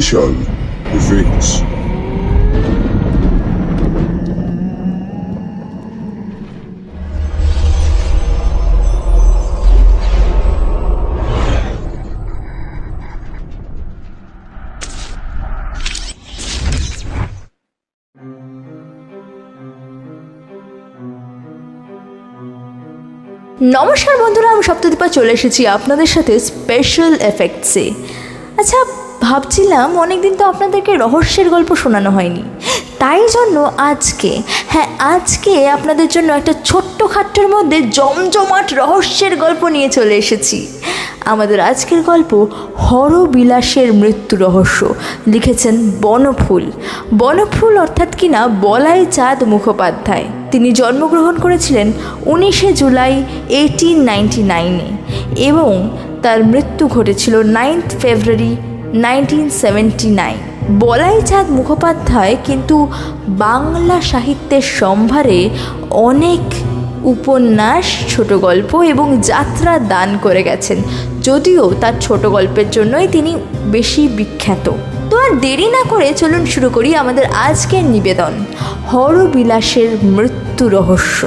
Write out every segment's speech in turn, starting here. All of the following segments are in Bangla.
স্পেশাল ইফেক্টস নমস্কার বন্ধুরা আমি সপ্তদীপা চলে এসেছি আপনাদের সাথে স্পেশাল এফেক্টসে আচ্ছা ভাবছিলাম অনেকদিন তো আপনাদেরকে রহস্যের গল্প শোনানো হয়নি। তাই জন্য আজকে হ্যাঁ আজকে আপনাদের জন্য একটা ছোট্ট খাট্টের মধ্যে জমজমাট রহস্যের গল্প নিয়ে চলে এসেছি। আমাদের আজকের গল্প হরবিলাসের মৃত্যু রহস্য। লিখেছেন বনফুল। বনফুল অর্থাৎ কিনা বলাই চাঁদ মুখোপাধ্যায়। তিনি জন্মগ্রহণ করেছিলেন উনিশে জুলাই এইটিন নাইনটি নাইনে এবং তার মৃত্যু ঘটেছিল ninth February nineteen seventy nine. Balai Chand Mukhopadhyay কিন্তু বাংলা সাহিত্যের সম্ভারে অনেক উপন্যাস, ছোট গল্প এবং যাত্রা দান করে গেছেন। যদিও তার ছোট গল্পের জন্যই তিনি বেশি বিখ্যাত। তো আর দেরি না করে চলুন শুরু করি আমাদের আজকের নিবেদন। হরবিলাসের মৃত্যু রহস্য।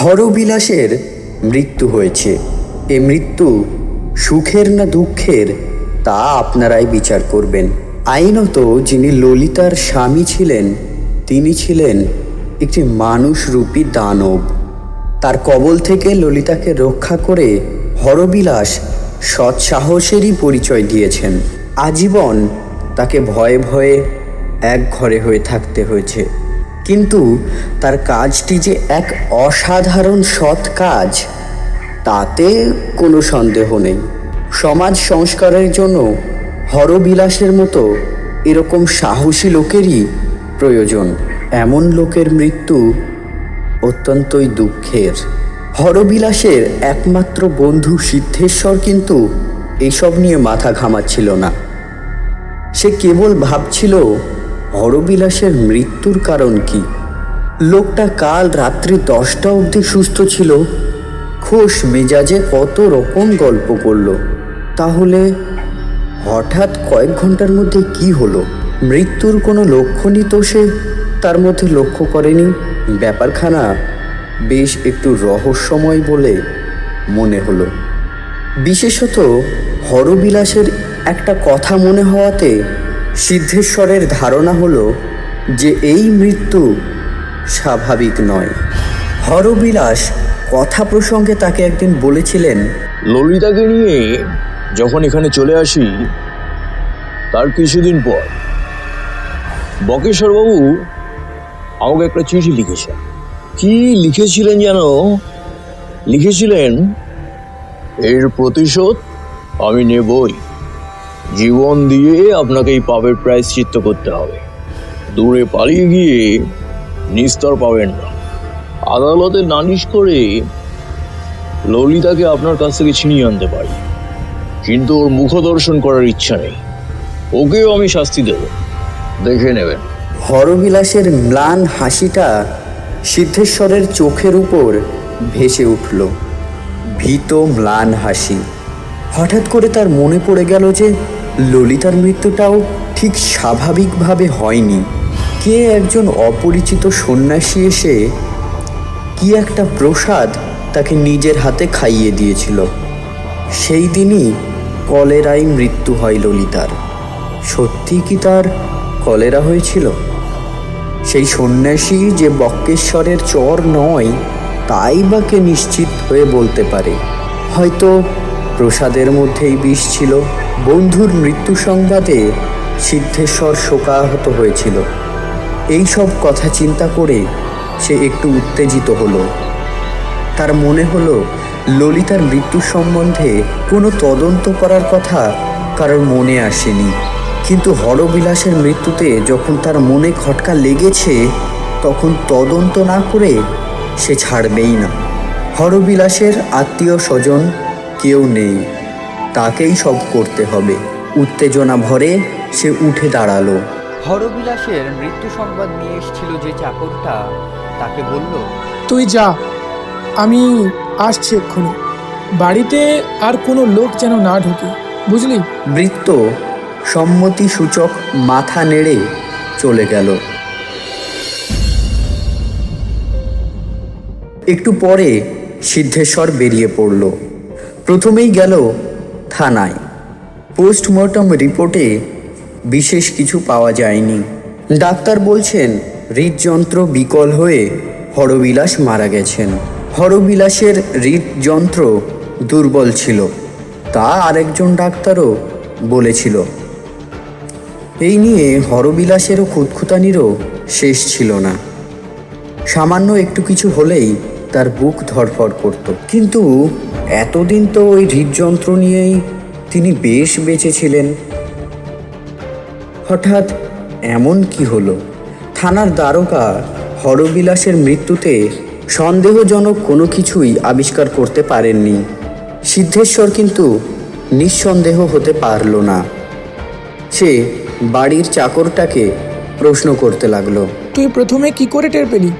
হরবিলাসের মৃত্যু হয়েছে। এ মৃত্যু সুখের না দুঃখের, তা আপনারাই বিচার করবেন। আইনত যিনি ললিতার স্বামী ছিলেন, তিনি ছিলেন একটি মানুষরূপী দানব। তার কবল থেকে ললিতাকে রক্ষা করে হরবিলাস সৎসাহসেরই পরিচয় দিয়েছেন। আজীবন তাকে ভয়ে ভয়ে এক ঘরে হয়ে থাকতে হয়েছে। কিন্তু তার কাজটি যে এক অসাধারণ সৎ কাজ, তাতে কোনো সন্দেহ নেই। সমাজ সংস্কারের জন্য হরবিলাসের মতো এরকম সাহসী লোকেরই প্রয়োজন। এমন লোকের মৃত্যু অত্যন্তই দুঃখের। হরবিলাসের একমাত্র বন্ধু সিদ্ধেশ্বর কিন্তু এসব নিয়ে মাথা ঘামাচ্ছিল না। সে কেবল ভাবছিল হরবিলাসের মৃত্যুর কারণ কি? লোকটা কাল রাত্রি দশটা অবধি সুস্থ ছিল। খোশ মেজাজে কত রকম গল্প করল। তাহলে হঠাৎ কয়েক ঘণ্টার মধ্যে কি হলো? মৃত্যুর কোনো লক্ষণই তো সে তার মধ্যে লক্ষ্য করেনি। ব্যাপারখানা বেশ একটু রহস্যময় বলে মনে হলো। বিশেষত হরবিলাসের একটা কথা মনে হওয়াতে সিদ্ধেশ্বরের ধারণা হলো যে এই মৃত্যু স্বাভাবিক নয়। হরবিলাস কথা প্রসঙ্গে তাকে একদিন বলেছিলেন, ললিতাকে নিয়ে যখন এখানে চলে আসি, তার কিছুদিন পর বকেশ্বরবাবু আমাকে একটা চিঠি লিখেছেন। কি লিখেছিলেন যেন? লিখেছিলেন, এর প্রতিশোধ আমি নেবই। জীবন দিয়ে আপনাকে এই পাপের প্রায়শ্চিত্ত করতে হবে। দূরে পালিয়ে গিয়ে নিস্তর পাবেন না। আদালতে নালিশ করে ললিতাকে আপনার কাছ থেকে ছিনিয়ে আনতে পারি। কিন্তু ওর মুখ দর্শন করার ইচ্ছা নেই। ওকেও আমি শাস্তি দেব। দেখে নেবেন। হরবিলাসের ম্লান হাসিটা সিদ্ধেশ্বরের চোখের উপর ভেসে উঠল। ভীত ম্লান হাসি। হঠাৎ করে তার মনে পড়ে গেল যে ললিতার মৃত্যুটাও ঠিক স্বাভাবিকভাবে হয়নি। কে একজন অপরিচিত সন্ন্যাসী এসে কি একটা প্রসাদ তাকে নিজের হাতে খাইয়ে দিয়েছিল? সেই দিনই কলেরায় মৃত্যু হয় ললিতার। সত্যি কি তার কলেরা হয়েছিল? সেই সন্ন্যাসী যে বক্কেশ্বরের চর নয়, তাই বা কে নিশ্চিত হয়ে বলতে পারে? হয়তো প্রসাদের মধ্যেই বিষ ছিল। বন্ধুর মৃত্যু সংবাদে সিদ্ধেশ্বর শোকাহত হয়েছিল। এই সব কথা চিন্তা করে সে একটু উত্তেজিত হলো। তার মনে হলো, ললিতার মৃত্যু সম্বন্ধে কোনো তদন্ত করার কথা কারোর মনে আসেনি। কিন্তু হরবিলাসের মৃত্যুতে যখন তার মনে খটকা লেগেছে, তখন তদন্ত না করে সে ছাড়বেই না। হরবিলাসের আত্মীয় স্বজন কেউ নেই। তাকেই সব করতে হবে। উত্তেজনা ভরে সে উঠে দাঁড়াল। হরবিলাসের মৃত্যু সংবাদ নিয়ে এসেছিল যে চাকরটা তাকে বলল তুই যা আমি আসছি এক্ষুনি। বাড়িতে আর কোনো লোক যেন না ঢোকে বুঝলি? বৃত্ত সম্মতি সূচক মাথা নেড়ে চলে গেল। একটু পরে সিদ্ধেশ্বর বেরিয়ে পড়ল। প্রথমেই গেল থানায় পোস্টমর্টম রিপোর্টে বিশেষ কিছু পাওয়া যায়নি। ডাক্তার বলছেন, হৃদযন্ত্র বিকল হয়ে হরবিলাস মারা গেছেন। হরবিলাসের হৃদযন্ত্র দুর্বল ছিল, তা আরেকজন ডাক্তারও বলেছিল। এই নিয়ে হরবিলাসেরও খুঁতখুতানিরও শেষ ছিল না। সামান্য একটু কিছু হলেই তার বুক ধরফর করত। কিন্তু এতদিন তো ওই হৃদযন্ত্র নিয়েই তিনি বেশ বেঁচে ছিলেন হঠাৎ এমন কি হলো? থানার দ্বারকা হরবিলাসের মৃত্যুতে সন্দেহজনক কোনো কিছুই আবিষ্কার করতে পারেননি। সিদ্ধেশ্বর কিন্তু নিঃসন্দেহ হতে পারল না। সে বাড়ির চাকরটাকে প্রশ্ন করতে লাগল। তুই প্রথমে কি করে টের পেলি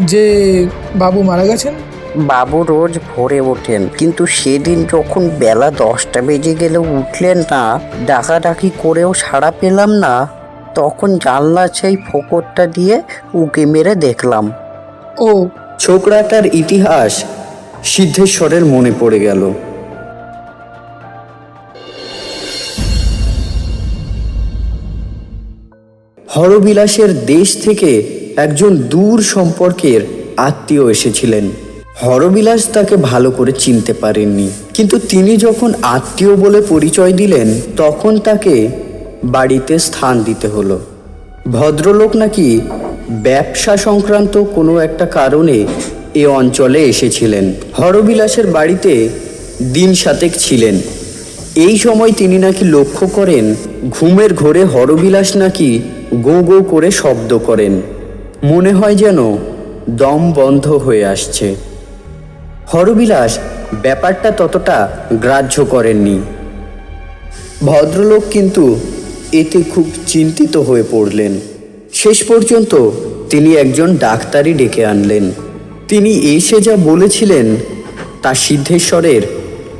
যে বাবু মারা গেছেন? বাবু রোজ ভোরে ওঠেন। কিন্তু সেদিন যখন বেলা দশটা বেজে গেলে উঠলেন না ডাকাডাকি করেও সাড়া পেলাম না তখন জানলা সেই ফোকরটা দিয়ে উঁকি মেরে দেখলাম। ও ছোকরাটার ইতিহাস সিদ্ধেশ্বরের মনে পড়ে গেল। হরবিলাসের দেশ থেকে একজন দূর সম্পর্কের আত্মীয় এসেছিলেন। হরবিলাস তাকে ভালো করে চিনতে পারেননি। কিন্তু তিনি যখন আত্মীয় বলে পরিচয় দিলেন, তখন তাকে বাড়িতে স্থান দিতে হলো। ভদ্রলোক নাকি ব্যবসা সংক্রান্ত কোনো একটা কারণে এ অঞ্চলে এসেছিলেন। হরবিলাসের বাড়িতে দিন সাতেক ছিলেন। এই সময় তিনি নাকি লক্ষ্য করেন, ঘুমের ঘোরে হরবিলাস নাকি গো গো করে শব্দ করেন। মনে হয় যেন দম বন্ধ হয়ে আসছে। হরবিলাস ব্যাপারটা ততটা গ্রাহ্য করেননি। ভদ্রলোক কিন্তু এতে খুব চিন্তিত হয়ে পড়লেন। শেষ পর্যন্ত তিনি একজন ডাক্তারই ডেকে আনলেন। তিনি এসে যা বলেছিলেন তা সিদ্ধেশ্বরের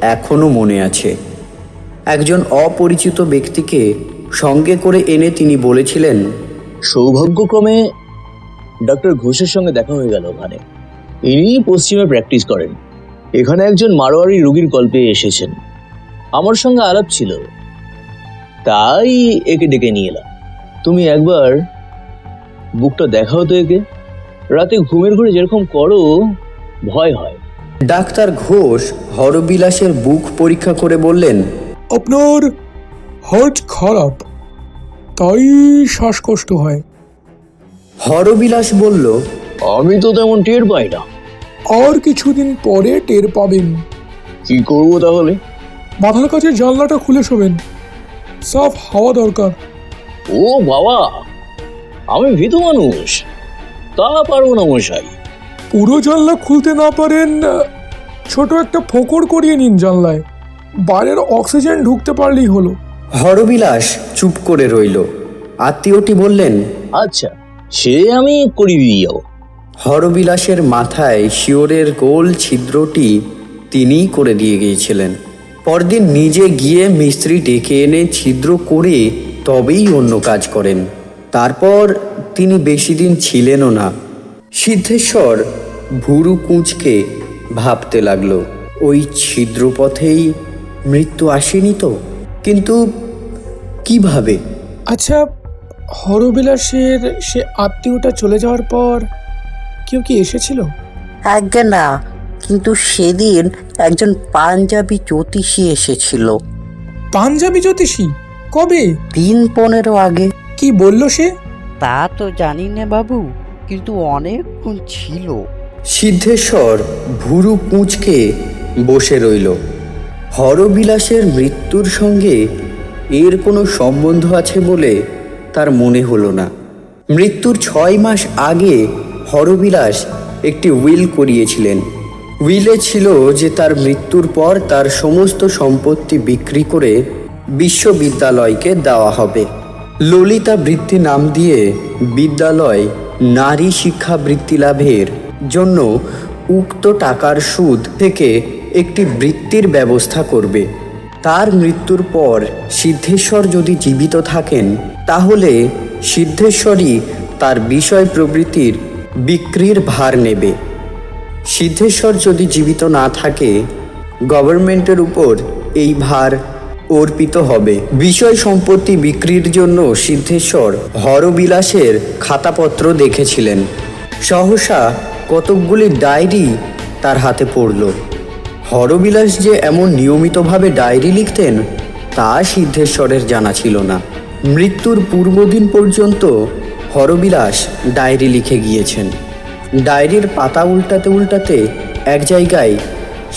এখনও মনে আছে। একজন অপরিচিত ব্যক্তিকে সঙ্গে করে এনে তিনি বলেছিলেন, সৌভাগ্যক্রমে ডক্টর ঘোষের সঙ্গে দেখা হয়ে গেল ওখানে। ইনি পশ্চিমে প্র্যাকটিস করেন। এখানে একজন মারোয়ারি রুগীর গল্পে এসেছেন। আমার সঙ্গে আলাপ ছিল। তাই একে ডেকে নিয়ে এলাম। তুমি একবার বুকটা দেখাও তো একে। রাতে ঘুমের ঘরে যেরকম করো ভয় হয়। ডাক্তার ঘোষ হরবিলাসের বুক পরীক্ষা করে বললেন আপনার হার্ট খারাপ তাই শ্বাসকষ্ট হয়। হরবিলাস বলল আমি তো তেমন টের পাই না। আর কিছুদিন পরে টের পাবেন। কি করব তাহলে? মাথার কাছে জানলাটা খুলে শোবেন। সাফ হাওয়া দরকার। ও বাবা আমি ভীতু মানুষ। তা পারব না মশাই। পুরো জানলা খুলতে না পারেন ছোট একটা ফোকর করিয়ে নিন জানলায়। বাইরের অক্সিজেন ঢুকতে পারলেই হলো। হরবিলাস চুপ করে রইল। আত্মীয়টি বললেন আচ্ছা সে আমি করিয়ে দিয়ে যাব। হরবিলাসের মাথায় শিওরের গোল ছিদ্রটি তিনিই করে দিয়ে গিয়েছিলেন। পরদিন নিজে গিয়ে মিস্ত্রি ডেকে এনে ছিদ্র করে তবেই অন্য কাজ করেন। তারপর তিনি বেশি দিন ছিলেনও না। সিদ্ধেশ্বর ভুরু কুঁচকে ভাবতে লাগল, ওই ছিদ্রপথেই মৃত্যু আসেনি তো? কিন্তু কীভাবে? আচ্ছা হরবিলাসের সে আত্মীয়টা চলে যাওয়ার পর কেউ কি এসেছিল? আজ্ঞে না কিন্তু সেদিন একজন পাঞ্জাবি জ্যোতিষী এসেছিল। পাঞ্জাবি জ্যোতিষী? কবে? দিন পনেরো আগে। কি বলল সে? তা তো জানি না বাবু কিন্তু অনেকক্ষণ ছিল। সিদ্ধেশ্বর ভুরু কুঁচকে বসে রইল। হরবিলাসের মৃত্যুর সঙ্গে এর কোনো সম্বন্ধ আছে বলে তার মনে হলো না। মৃত্যুর ছয় মাস আগে হরবিলাস একটি উইল করিয়েছিলেন। উইলে ছিল যে তার মৃত্যুর পর তার সমস্ত সম্পত্তি বিক্রি করে বিশ্ববিদ্যালয়কে দেওয়া হবে। ললিতা বৃত্তি নাম দিয়ে বিদ্যালয় নারী শিক্ষা বৃত্তি লাভের জন্য উক্ত টাকার সুদ থেকে একটি বৃত্তির ব্যবস্থা করবে। তার মৃত্যুর পর সিদ্ধেশ্বর যদি জীবিত থাকেন, তাহলে সিদ্ধেশ্বরই তার বিষয় প্রবৃত্তির বিক্রির ভার নেবে। সিদ্ধেশ্বর যদি জীবিত না থাকে গভর্নমেন্টের উপর এই ভার অর্পিত হবে। বিষয় সম্পত্তি বিক্রির জন্য সিদ্ধেশ্বর হরবিলাসের খাতাপত্র দেখেছিলেন। সহসা কতকগুলি ডায়েরি তার হাতে পড়ল। হরবিলাস যে এমন নিয়মিতভাবে ডায়েরি লিখতেন, তা সিদ্ধেশ্বরের জানা ছিল না। মৃত্যুর পূর্বদিন পর্যন্ত হরবিলাস ডায়েরি লিখে গিয়েছেন। ডায়েরির পাতা উল্টাতে উল্টাতে এক জায়গায়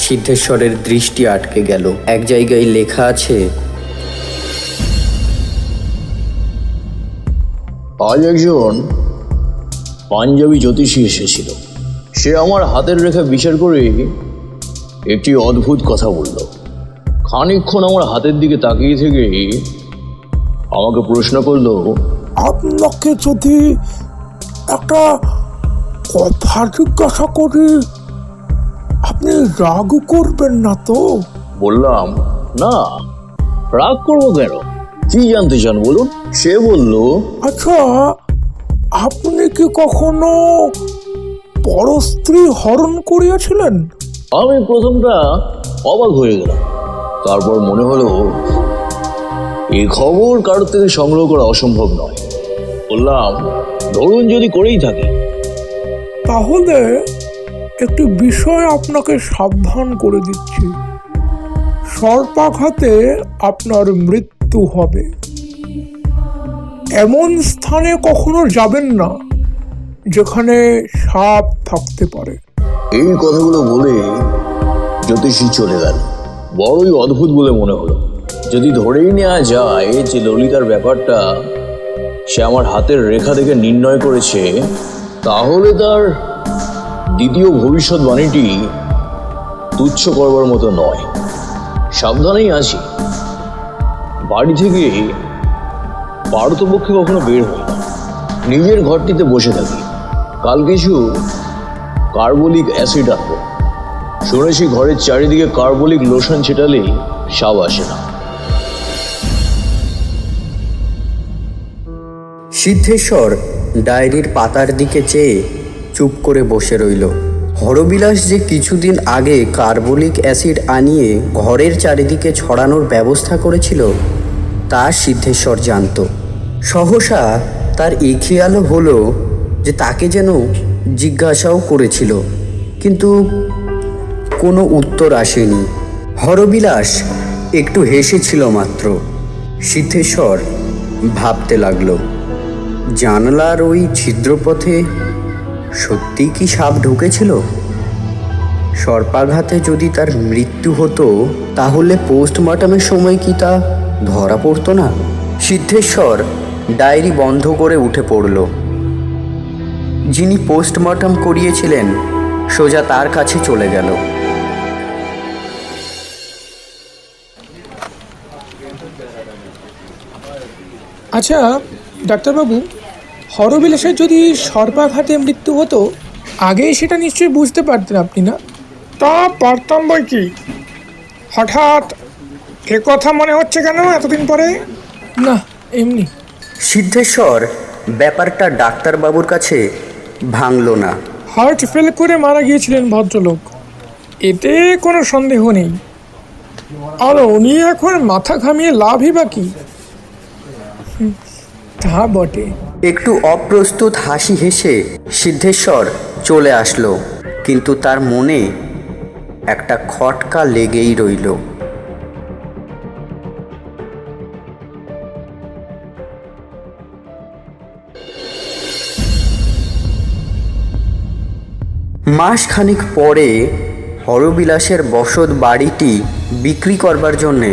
সিদ্ধেশ্বরের দৃষ্টি আটকে গেল। এক জায়গায় লেখা আছে, আজ একজন পাঞ্জাবি জ্যোতিষী এসেছিল। সে আমার হাতের রেখা বিচার করে একটি অদ্ভুত কথা বলল। খানিকক্ষণ আমার হাতের দিকে তাকিয়ে থেকে আমাকে প্রশ্ন করল আপনাকে যদি একটা কথা জিজ্ঞাসা করি আপনি রাগ করবেন না তো? বললাম না। রাগ করব কেন? কি জানতে চান বলুন? সে বলল আচ্ছা আপনি কি কখনো পরস্ত্রী হরণ করিয়াছিলেন? আমি প্রথমটা অবাক হয়ে গেলাম। তারপর মনে হলো এই খবর কারোর থেকে সংগ্রহ করা অসম্ভব নয়। বললাম ধরুন যদি করেই থাকে। তাহলে একটি বিষয় আপনাকে সাবধান করে দিচ্ছি। সর্পাঘাতে আপনার মৃত্যু হবে। এমন স্থানে কখনো যাবেন না যেখানে সাপ থাকতে পারে। এই কথাগুলো বলে জ্যোতিষী চলে গেল। বড়ই অদ্ভুত বলে মনে হলো। যদি ধরেই নেওয়া যায় যে ললিতার ব্যাপারটা সে আমার হাতের রেখা থেকে নির্ণয় করেছে, তাহলে তার দ্বিতীয় ভবিষ্যৎবাণীটি তুচ্ছ করবার মতো নয়। সাবধানেই আছি। বাড়ি থেকে পারতপক্ষে কখনো বের হই না। নিজের ঘরটিতে বসে থাকি। কাল কিছু কার্বলিক অ্যাসিড আনব। শুনেছি ঘরের চারিদিকে কার্বলিক লোশন ছেটালেই সাপ আসে না। সিদ্ধেশ্বর ডায়েরির পাতার দিকে চেয়ে চুপ করে বসে রইল। হরবিলাস যে কিছুদিন আগে কার্বলিক অ্যাসিড আনিয়ে ঘরের চারিদিকে ছড়ানোর ব্যবস্থা করেছিল, তা সিদ্ধেশ্বর জানত। সহসা তার এই খেয়ালও হলো যে তাকে যেন জিজ্ঞাসাও করেছিল, কিন্তু কোনো উত্তর আসেনি। হরবিলাস একটু হেসেছিল মাত্র। সিদ্ধেশ্বর ভাবতে লাগল। জানলার ওই ছিদ্রপথে সত্যি কি সাপ ঢুকেছিল? সর্পাঘাতে যদি তার মৃত্যু হতো, তাহলে পোস্টমর্টমের সময় কি তা ধরা পড়তো না? সিদ্ধেশ্বর ডায়েরি বন্ধ করে উঠে পড়ল। যিনি পোস্টমর্টম করিয়েছিলেন, সোজা তার কাছে চলে গেল। আচ্ছা ডাক্তারবাবু হরবিলাসের যদি সর্পাঘাতে মৃত্যু হতো আগেই সেটা নিশ্চয়ই বুঝতে পারতেন আপনি না? তা পারতাম বই কি? হঠাৎ এ কথা মনে হচ্ছে কেন এতদিন পরে? না এমনি। সিদ্ধেশ্বর ব্যাপারটা ডাক্তারবাবুর কাছে ভাঙল না। হার্ট ফেল করে মারা গিয়েছিলেন ভদ্রলোক। এতে কোনো সন্দেহ নেই। আর উনি এখন মাথা ঘামিয়ে লাভই বা কি? হুম, তা বটে। একটু অপ্রস্তুত হাসি হেসে সিদ্ধেশ্বর চলে আসলো, কিন্তু তার মনে একটা খটকা লেগেই রইল। মাসখানিক পরে হরবিলাসের বসত বাড়িটি বিক্রি করবার জন্যে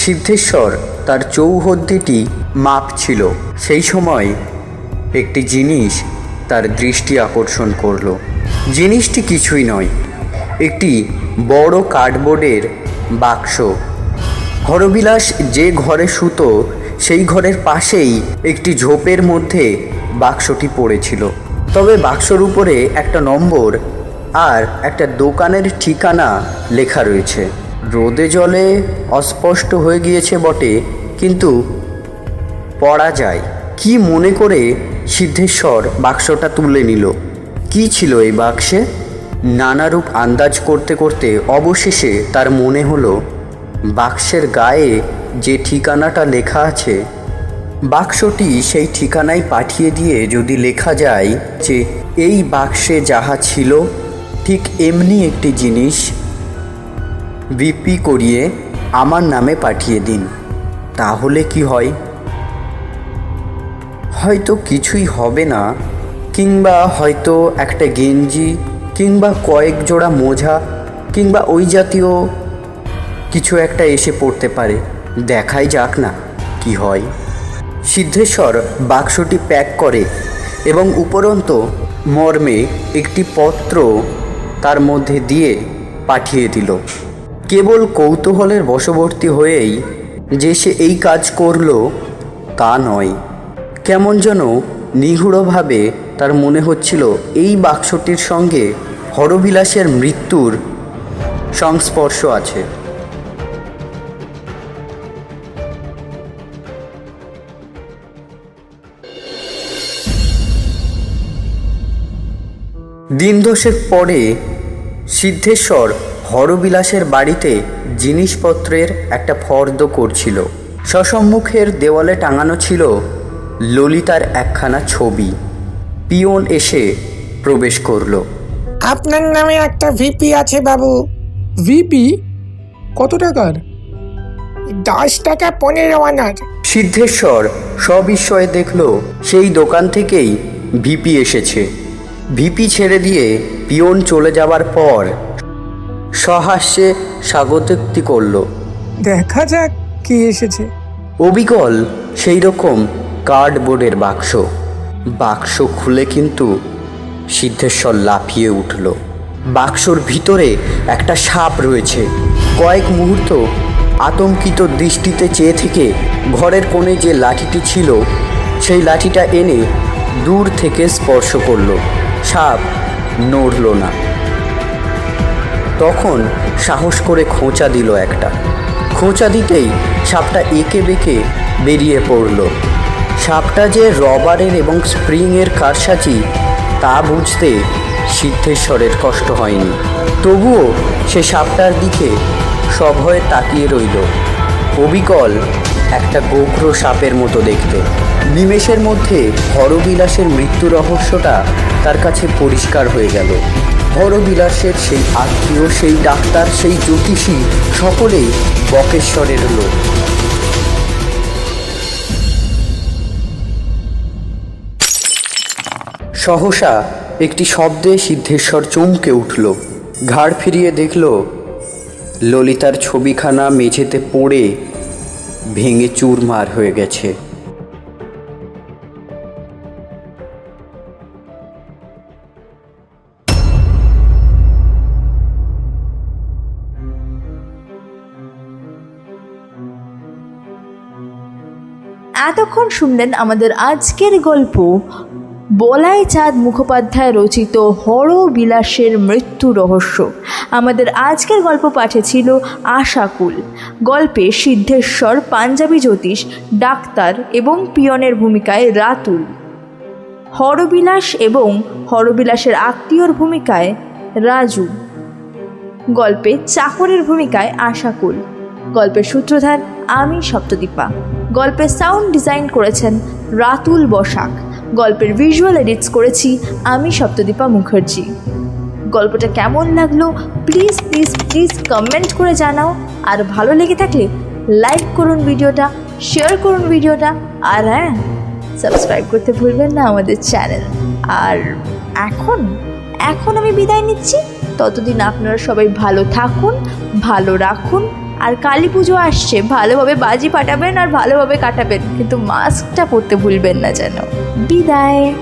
সিদ্ধেশ্বর তার চৌহদ্দিটি মাপছিল সেই সময় একটি জিনিস তার দৃষ্টি আকর্ষণ করল। জিনিসটি কিছুই নয়, একটি বড় কার্ডবোর্ডের বাক্স। হরবিলাস যে ঘরে সুতো, সেই ঘরের পাশেই একটি ঝোপের মধ্যে বাক্সটি পড়েছিল। তবে বাক্সর উপরে একটা নম্বর আর একটা দোকানের ঠিকানা লেখা রয়েছে। রোদে জলে অস্পষ্ট হয়ে গিয়েছে বটে, কিন্তু পড়া যায়। কি মনে করে সিদ্ধেশ্বর বাক্সটা তুলে নিল? কি ছিল এই বাক্সে? নানারূপ আন্দাজ করতে করতে অবশেষে তার মনে হলো, বাক্সের গায়ে যে ঠিকানাটা লেখা আছে, বাক্সটি সেই ঠিকানায় পাঠিয়ে দিয়ে যদি লেখা যায় যে এই বাক্সে যাহা ছিল, ঠিক এমনি একটি জিনিস বিপি করিয়ে আমার নামে পাঠিয়ে দিন, তাহলে কি হয়? হয়তো কিছুই হবে না, কিংবা হয়তো একটা গেঞ্জি, কিংবা কয়েক জোড়া মোজা, কিংবা ওই জাতীয় কিছু একটা এসে পড়তে পারে। দেখাই যাক না কি হয়। সিদ্ধেশ্বর বাক্সটি প্যাক করে এবং উপরন্ত মর্মে একটি পত্র তার মধ্যে দিয়ে পাঠিয়ে দিল। কেবল কৌতূহলের বশবর্তী হয়েই যে সে এই কাজ করল তা নয়। কেমন যেন নিগূঢ়ভাবে তার মনে হচ্ছিল এই বাক্সটির সঙ্গে হরবিলাসের মৃত্যুর সংস্পর্শ আছে। দিন দশেক পরে সিদ্ধেশ্বর হরবিলাসের বাড়িতে জিনিসপত্রের একটা ফর্দ করছিল। সসম্মুখের দেওয়ালে টাঙানো ছিল ললিতার একখানা ছবি। পিয়ন এসে প্রবেশ করল। আপনার নামে একটা ভিপি আছে বাবু। ভিপি? কত টাকার? দশ টাকা পনেরো আনার। সিদ্ধেশ্বর সবিস্ময়ে দেখল সেই দোকান থেকেই ভিপি এসেছে। ভিপি ছেড়ে দিয়ে পিয়ন চলে যাবার পর সহাস্যে স্বাগতোক্তি করল। দেখা যাক কে এসেছে। অবিকল সেই রকম কার্ডবোর্ডের বাক্স। বাক্স খুলে কিন্তু সিদ্ধেশ্বর লাফিয়ে উঠল। বাক্সর ভিতরে একটা সাপ রয়েছে। কয়েক মুহূর্ত আতঙ্কিত দৃষ্টিতে চেয়ে থেকে ঘরের কোণে যে লাঠিটি ছিল, সেই লাঠিটা এনে দূর থেকে স্পর্শ করল। সাপ নড়ল না। তখন সাহস করে খোঁচা দিল একটা। খোঁচা দিতেই সাপটা এঁকে বেঁকে বেরিয়ে পড়ল। সাপটা যে রবারের এবং স্প্রিংয়ের কারসাজি, তা বুঝতে সিদ্ধেশ্বরের কষ্ট হয়নি। তবুও সে সাপটার দিকে সভয়ে তাকিয়ে রইল। অবিকল একটা গোগ্র সাপের মতো দেখতে। নিমেষের মধ্যে হরবিলাসের মৃত্যু রহস্যটা তার কাছে পরিষ্কার হয়ে গেল। হরবিলাসের সেই আত্মীয়, সেই ডাক্তার, সেই জ্যোতিষী সকলেই বকেশ্বরের লোক। সহসা একটি শব্দে সিদ্ধেশ্বর চমকে উঠল। ঘাড় ফিরিয়ে দেখল, ললিতার ছবিখানা মেঝেতে পড়ে ভেঙে চুরমার হয়ে গেছে। এতক্ষণ শুনলেন আমাদের আজকের গল্প বলাই চাঁদ মুখোপাধ্যায় রচিত হর বিলাসের মৃত্যু রহস্য। আমাদের আজকের গল্প পাঠে ছিল আশাকুল। গল্পে সিদ্ধেশ্বর, পাঞ্জাবি জ্যোতিষ, ডাক্তার এবং পিয়নের ভূমিকায় রাতুল। হরবিলাস এবং হরবিলাসের আত্মীয়র ভূমিকায় রাজু। গল্পে চাকরের ভূমিকায় আশাকুল। গল্পের সূত্রধার আমি সপ্তদীপা। গল্পের সাউন্ড ডিজাইন করেছেন রাতুল বসাক। গল্পের ভিজুয়াল এডিটস করেছি আমি সপ্তদীপা মুখার্জি। গল্পটা কেমন লাগল প্লিজ প্লিজ প্লিজ কমেন্ট করে জানাও। আর ভালো লেগে থাকলে লাইক করুন ভিডিওটা শেয়ার করুন ভিডিওটা, আর হ্যাঁ সাবস্ক্রাইব করতে ভুলবেন না আমাদের চ্যানেল আর এখন এখন আমি বিদায় নিচ্ছি। ততদিন আপনারা সবাই ভালো থাকুন, ভালো রাখুন। আর কালী পুজো আসছে, ভালোভাবে বাজি ফাটাবেন আর ভালোভাবে কাটাবেন, কিন্তু মাস্কটা পরতে ভুলবেন না যেন। বিদায়।